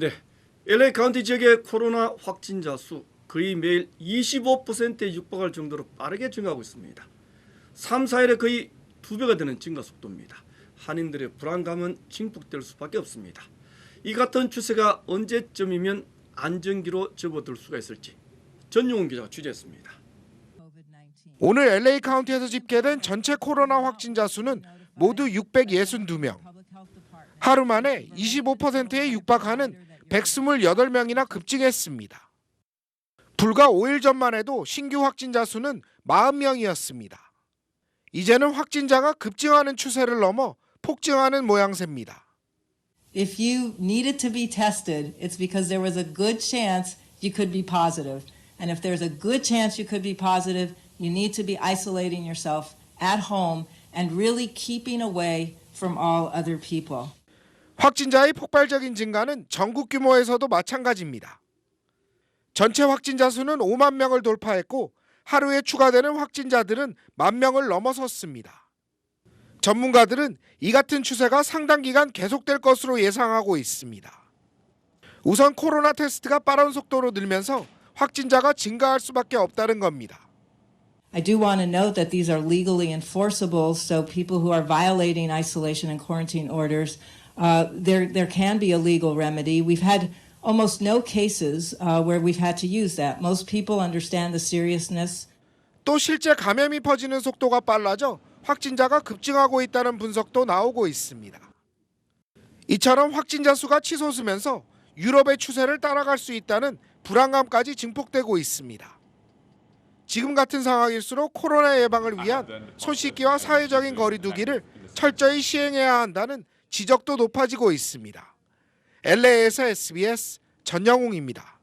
네, LA 카운티 지역의 코로나 확진자 수 거의 매일 25%에 육박할 정도로 빠르게 증가하고 있습니다. 3, 4일에 거의 두 배가 되는 증가 속도입니다. 한인들의 불안감은 증폭될 수밖에 없습니다. 이 같은 추세가 언제쯤이면 안정기로 접어들 수가 있을지 전용훈 기자가 취재했습니다. 오늘 LA 카운티에서 집계된 전체 코로나 확진자 수는 모두 662명. 하루 만에 25%에 육박하는 128명이나 급증했습니다. 불과 5일 전만 해도 신규 확진자 수는 40명이었습니다. 이제는 확진자가 급증하는 추세를 넘어 폭증하는 모양새입니다. If you needed to be tested, it's because there was a good chance you could be positive. And if there's a good chance you could be positive, you need to be isolating yourself at home and really keeping away from all other people. 확진자의 폭발적인 증가는 전국 규모에서도 마찬가지입니다. 전체 확진자 수는 5만 명을 돌파했고 하루에 추가되는 확진자들은 만 명을 넘어섰습니다. 전문가들은 이 같은 추세가 상당 기간 계속될 것으로 예상하고 있습니다. 우선 코로나 테스트가 빠른 속도로 늘면서 확진자가 증가할 수밖에 없다는 겁니다. I do want to note that these are legally enforceable, so people who are violating isolation and quarantine orders, uh, there, there can be a legal remedy. We've had almost no cases uh, where we've had to use that. Most people understand the seriousness 또 실제 감염이 퍼지는 속도가 빨라져 확진자가 급증하고 있다는 분석도 나오고 있습니다. 이처럼 확진자 수가 치솟으면서 유럽의 추세를 따라갈 수 있다는 불안감까지 증폭되고 있습니다. 지금 같은 상황일수록 코로나 예방을 위한 손 씻기와 사회적인 거리두기를 철저히 시행해야 한다는 지적도 높아지고 있습니다. LA에서 SBS 전영웅입니다.